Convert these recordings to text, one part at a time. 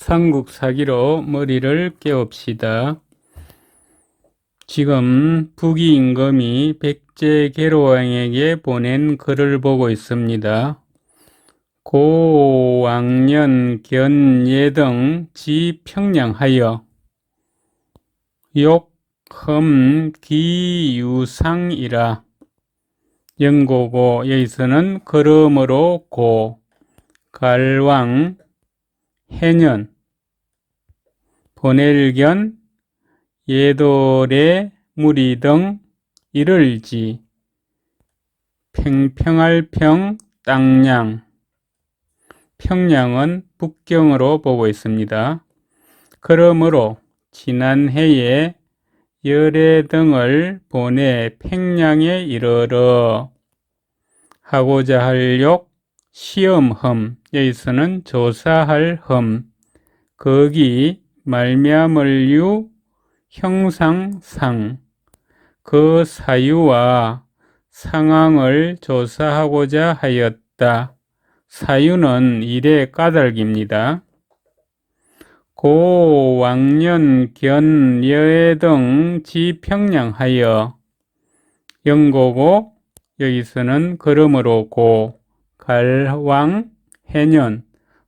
삼국 사기로 머리를 깨웁시다. 지금 북이 임금이 백제 계로왕에게 보낸 글을 보고 있습니다. 고왕년 견예등 지평양하여 욕흠 기유상이라 영고고 여기서는 그러므로 고 갈왕 해년 보낼견 예돌의 무리 등 이를지 평평할 평 땅량 평양은 북경으로 보고 있습니다. 그러므로 지난 해에 열애 등을 보내 평양에 이르러 하고자 할 욕 시험흠 여기서는 조사할 흠 거기 말미암을 유 형상상 그 사유와 상황을 조사하고자 하였다. 사유는 일의 까닭입니다. 고 왕년 견 여해 등 지평양하여 영고고 여기서는 그러므로 고 갈왕 해년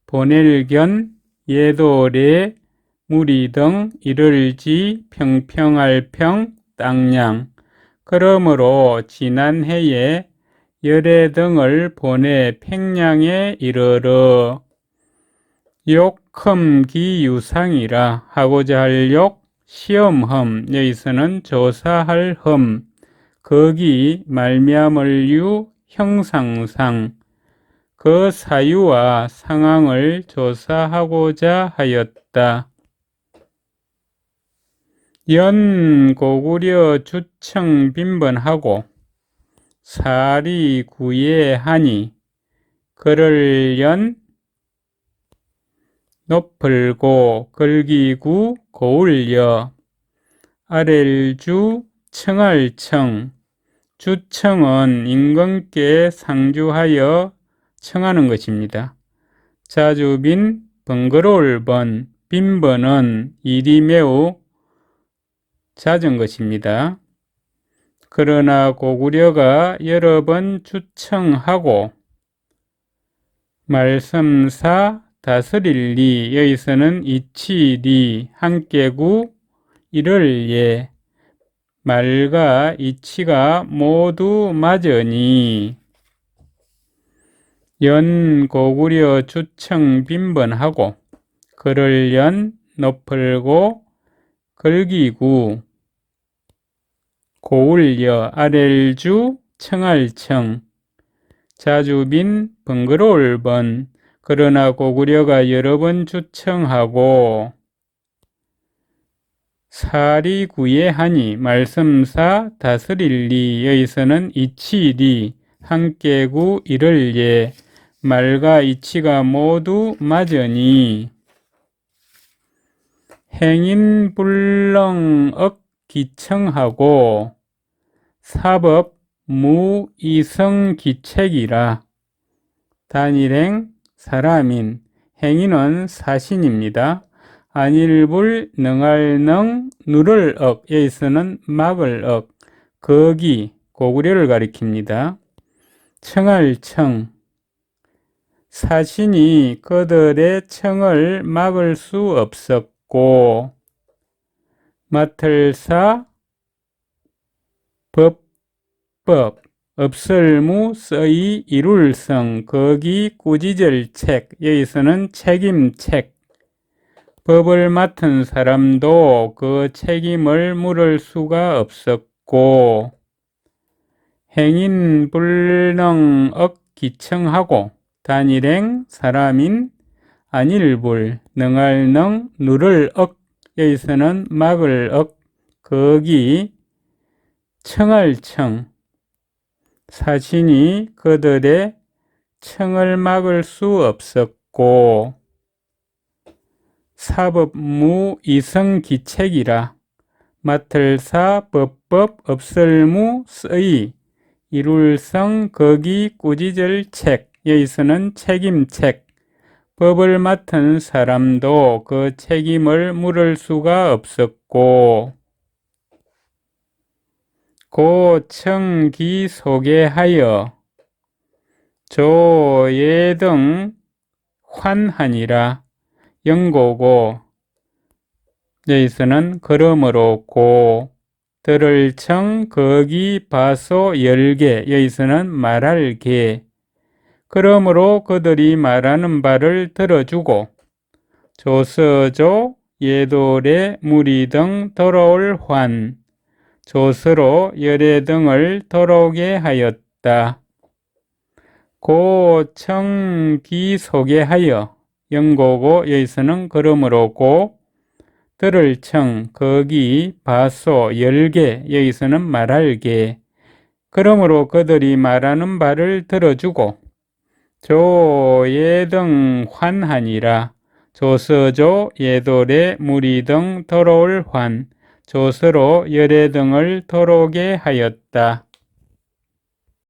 보낼견 예도래 무리 등 이를지 평평할 평 땅량 그러므로 지난 해에 열애 등을 보내 평양에 이르러 욕흠기 유상이라 하고자 할 욕 시험흠 여기서는 조사할 흠. 거기 말미암을 유 형상상 그 사유와 상황을 조사하고자 하였다. 연 고구려 주청 빈번하고 사리 구예하니 그를 연 높을고 걸기구 고울여 아렐주 청할청 주청은 임금께 상주하여 청하는 것입니다. 자주빈 번거로울 번 빈번은 일이 매우 잦은 것입니다. 그러나 고구려가 여러 번 주청하고 말씀사 다스릴리 여기서는 이치리 함께구 이를 예 말과 이치가 모두 맞으니 연 고구려 주청 빈번하고 그를 연 높을고 걸기구 고울여 아렐주 청할청 자주빈 번거로울 번 그러나 고구려가 여러 번 주청하고 사리구예하니 말씀사 다스릴리 여기서는 이치리 함께구 이를 예 말과 이치가 모두 맞으니 행인불렁억 기청하고 사법 무이성기책이라 단일행 사람인 행인은 사신입니다. 안일불 능할능 누를 억 여기서는 막을 억 거기 고구려를 가리킵니다. 청할청 사신이 그들의 청을 막을 수 없었고 맡을사 법법 없을무 써이 이룰성 거기 꾸지절책 여기서는 책임책. 법을 맡은 사람도 그 책임을 물을 수가 없었고 행인 불능억 기청하고 단일행 사람인 안일불 능할능 누를 억 여기서는 막을 억 거기 청할청. 사신이 그들의 청을 막을 수 없었고 사법무 이성기책이라 맡을사 법법 없을무 쓰이 이룰성 거기 꾸지절책 여기서는 책임책. 법을 맡은 사람도 그 책임을 물을 수가 없었고 고청기 소개하여 조예 등 환하니라 영고고 여기서는 그러므로 고 들을 청 거기 바소 열개 여기서는 말할 개 그러므로 그들이 말하는 바를 들어주고 조서조 예돌의 무리 등 돌아올 환 조서로 열애 등을 돌아오게 하였다. 고청기 소개하여 영고고 여기서는 그러므로 고 들을 청 거기 바소 열개 여기서는 말할게 그러므로 그들이 말하는 바를 들어주고 조예 등 환하니라 조서조 예돌의 무리 등 돌아올 환 조서로 열애 등을 돌아오게 하였다.